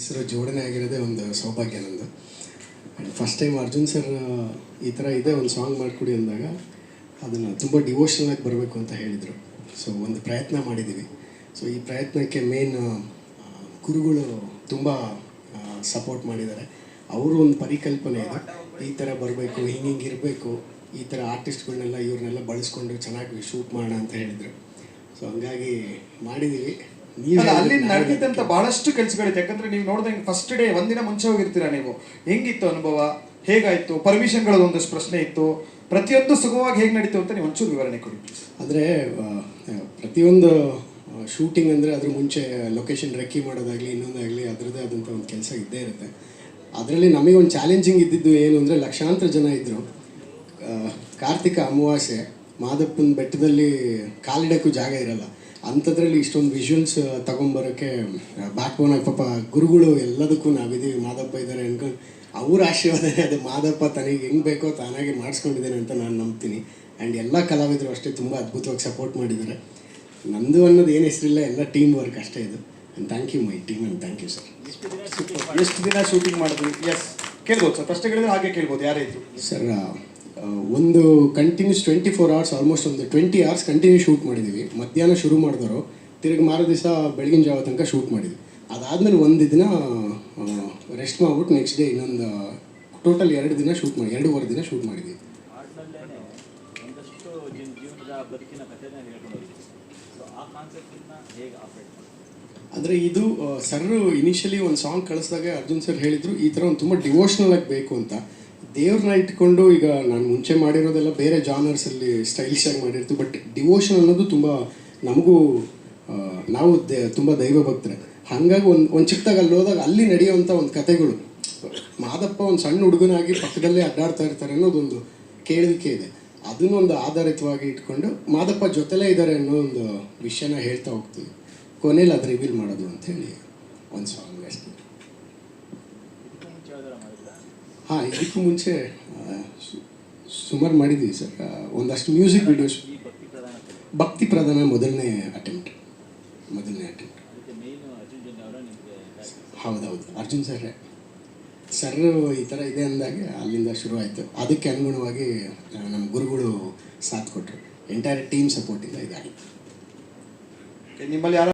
ಹೆಸರು ಜೋಡಣೆ ಆಗಿರೋದೇ ಒಂದು ಸೌಭಾಗ್ಯ ನಂದು. ಫಸ್ಟ್ ಟೈಮ್ ಅರ್ಜುನ್ ಸರ್ ಈ ಥರ ಇದೆ, ಒಂದು ಸಾಂಗ್ ಮಾಡಿಕೊಡಿ ಅಂದಾಗ ಅದನ್ನು ತುಂಬ ಡಿವೋಷನಲ್ ಆಗಿ ಬರಬೇಕು ಅಂತ ಹೇಳಿದರು. ಸೊ ಒಂದು ಪ್ರಯತ್ನ ಮಾಡಿದ್ದೀವಿ ಸೊ ಈ ಪ್ರಯತ್ನಕ್ಕೆ ಮೇನ್ ಗುರುಗಳು ತುಂಬ ಸಪೋರ್ಟ್ ಮಾಡಿದ್ದಾರೆ. ಅವರು ಒಂದು ಪರಿಕಲ್ಪನೆ ಇದೆ. ಈ ಥರ ಬರಬೇಕು, ಹಿಂಗೆ ಹಿಂಗೆ ಇರಬೇಕು. ಈ ಥರ ಆರ್ಟಿಸ್ಟ್ಗಳನ್ನೆಲ್ಲ ಇವ್ರನ್ನೆಲ್ಲ ಬಳಸ್ಕೊಂಡು ಚೆನ್ನಾಗಿ ಶೂಟ್ ಮಾಡೋಣ ಅಂತ ಹೇಳಿದರು. ಸೊ ಹಂಗಾಗಿ ಮಾಡಿದ್ದೀವಿ ಅಲ್ಲ ನಡೆದಿದ್ದಂತ ಬಹಳಷ್ಟು ಕೆಲಸಗಳಿದೆ. ಯಾಕಂದ್ರೆ ನೀವು ನೋಡಿದಂಗೆ ಫಸ್ಟ್ ಡೇ ಒಂದಿನ ಮುಂಚೆ ಹೋಗಿರ್ತೀರಾ ನೀವು? ಹೆಂಗಿತ್ತು ಅನುಭವ? ಹೇಗಾಯ್ತು? ಪರ್ಮಿಷನ್ಗಳ ಒಂದಷ್ಟು ಪ್ರಶ್ನೆ ಇತ್ತು. ಪ್ರತಿಯೊಂದು ಸುಗಮವಾಗಿ ಹೇಗೆ ನಡೀತು ಅಂತ ನೀವು ಒಂಚೂರು ವಿವರಣೆ ಕೊಡಿ ಅಂದರೆ ಪ್ರತಿಯೊಂದು ಶೂಟಿಂಗ್ ಅಂದರೆ ಅದ್ರ ಮುಂಚೆ ಲೊಕೇಶನ್ ರೆಕ್ಕಿ ಮಾಡೋದಾಗಲಿ ಇನ್ನೊಂದಾಗಲಿ ಅದರದ್ದೇ ಆದಂಥ ಒಂದು ಕೆಲಸ ಇದ್ದೇ ಇರುತ್ತೆ. ಅದರಲ್ಲಿ ನಮಗೆ ಒಂದು ಚಾಲೆಂಜಿಂಗ್ ಇದ್ದಿದ್ದು ಏನು ಅಂದರೆ ಲಕ್ಷಾಂತರ ಜನ ಇದ್ದರು ಕಾರ್ತಿಕ ಅಮಾವಾಸ್ಯೆ ಮಾದಪ್ಪನ ಬೆಟ್ಟದಲ್ಲಿ ಕಾಲಿಡೋಕ್ಕೂ ಜಾಗ ಇರಲ್ಲ. ಅಂಥದ್ರಲ್ಲಿ ಇಷ್ಟೊಂದು ವಿಜುವಲ್ಸ್ ತೊಗೊಂಬರೋಕ್ಕೆ ಬ್ಯಾಕ್ ಬೋನ್ ಆಗಿ ಪಾಪ ಗುರುಗಳು ಎಲ್ಲದಕ್ಕೂ ನಾವಿದ್ದೀವಿ. ಮಾದಪ್ಪ ಇದ್ದಾರೆ ಅಂದ್ಕೊಂಡು ಅವ್ರ ಆಶೀರ್ವಾದನೇ ಅದು. ಮಾದಪ್ಪ ತನಗೆ ಹೆಂಗೆ ಬೇಕೋ ತಾನಾಗೆ ಮಾಡಿಸ್ಕೊಂಡಿದ್ದೇನೆ ಅಂತ ನಾನು ನಂಬ್ತೀನಿ. ಆ್ಯಂಡ್ ಎಲ್ಲ ಕಲಾವಿದರು ಅಷ್ಟೇ ತುಂಬ ಅದ್ಭುತವಾಗಿ ಸಪೋರ್ಟ್ ಮಾಡಿದ್ದಾರೆ. ನಂದು ಅನ್ನೋದು ಏನು ಹೆಸರಿಲ್ಲ ಎಲ್ಲ ಟೀಮ್ ವರ್ಕ್ ಅಷ್ಟೇ ಇದು. And thank you my team and thank you sir ಎಷ್ಟು ದಿನ ಶೂಟಿಂಗ್ ಮಾಡಿದ್ವಿ ಎಸ್ ಕೇಳ್ಬೋದು ಸರ್ ಫಸ್ಟ್ ಕೇಳಿದ್ರೆ ಹಾಗೆ ಕೇಳ್ಬೋದು ಯಾರೇ ಇದ್ರು. ಸರ್ ಒಂದು continuous twenty four hours almost ಒಂದು ಟ್ವೆಂಟಿ ಅವರ್ಸ್ ಕಂಟಿನ್ಯೂ ಶೂಟ್ ಮಾಡಿದ್ವಿ. ಮಧ್ಯಾಹ್ನ ಶುರು ಮಾಡಿದವರು ತಿರುಗಿ ಮಾರು ದಿವಸ ಬೆಳಗಿನ ಜಾವ ತನಕ ಶೂಟ್ ಮಾಡಿದ್ವಿ. ಅದಾದಮೇಲೆ ಒಂದು ದಿನ ರೆಸ್ಟ್ ಮಾಡ್ಬಿಟ್ಟು ನೆಕ್ಸ್ಟ್ ಡೇ ಇನ್ನೊಂದು ಟೋಟಲ್ ಎರಡು ದಿನ ಶೂಟ್ ಮಾಡಿ ಎರಡೂವರೆ ದಿನ ಶೂಟ್ ಮಾಡಿದ್ವಿ. ಅಂದರೆ ಇದು ಸರ್ ಇನಿಷಿಯಲಿ ಒಂದು ಸಾಂಗ್ ಕಳಿಸಿದಾಗ ಅರ್ಜುನ್ ಸರ್ ಹೇಳಿದರು ಈ ಥರ ಒಂದು ತುಂಬ ಡಿವೋಷ್ನಲ್ ಆಗಿ ಬೇಕು ಅಂತ. ದೇವ್ರನ್ನ ಇಟ್ಕೊಂಡು ಈಗ ನಾನು ಮುಂಚೆ ಮಾಡಿರೋದೆಲ್ಲ ಬೇರೆ ಜಾನರ್ಸಲ್ಲಿ ಸ್ಟೈಲಿಶ್ ಆಗಿ ಮಾಡಿರ್ತೀವಿ ಬಟ್ ಡಿವೋಷನ್ ಅನ್ನೋದು ತುಂಬ ನಮಗೂ ನಾವು ದೇ, ತುಂಬ ದೈವ ಭಕ್ತರೆ ಹಾಗಾಗಿ ಒಂದು ಒಂದು ಚಿಕ್ಕದಾಗ ಅಲ್ಲಿ ಹೋದಾಗ ಅಲ್ಲಿ ನಡೆಯುವಂಥ ಒಂದು ಕತೆಗಳು ಮಾದಪ್ಪ ಒಂದು ಸಣ್ಣ ಹುಡುಗನಾಗಿ ಪಕ್ಕದಲ್ಲೇ ಅಡ್ಡಾಡ್ತಾ ಇರ್ತಾರೆ ಅನ್ನೋದೊಂದು ಕೇಳಿಕೆ ಇದೆ. ಅದನ್ನೊಂದು ಆಧಾರಿತವಾಗಿ ಇಟ್ಕೊಂಡು ಮಾದಪ್ಪ ಜೊತೆಲೇ ಇದ್ದಾರೆ ಅನ್ನೋ ಒಂದು ವಿಷಯನ ಹೇಳ್ತಾ ಹೋಗ್ತೀವಿ. ಕೊನೆಯಲ್ಲಿ ಅದು ರಿವೀಲ್ ಮಾಡೋದು ಅಂತ ಹೇಳಿ ಒಂದು ಸಾಂಗ್ ಅಷ್ಟೇ. ಹಾಂ, ಇದಕ್ಕೂ ಮುಂಚೆ ಸುಮಾರು ಮಾಡಿದ್ದೀವಿ ಸರ್. ಒಂದಷ್ಟು ಮ್ಯೂಸಿಕ್ ವಿಡಿಯೋಸ್ ಭಕ್ತಿ ಪ್ರಧಾನ ಮೊದಲನೇ ಅಟೆಂಪ್ಟ್ ಮೊದಲನೇ ಅಟೆಂಪ್ಟ್ ಹೌದೌದು. ಅರ್ಜುನ್ ಸರ್ ಸರ್ ಈ ಥರ ಇದೆ ಅಂದಾಗೆ ಅಲ್ಲಿಂದ ಶುರು ಆಯಿತು ಅದಕ್ಕೆ ಅನುಗುಣವಾಗಿ ನಮ್ಮ ಗುರುಗಳು ಸಾಥ್ ಕೊಟ್ಟರು ಎಂಟೈರ್ ಟೀಮ್ ಸಪೋರ್ಟಿಂದ ಇದಾಗಿತ್ತು. ನಿಮ್ಮಲ್ಲಿ ಯಾರು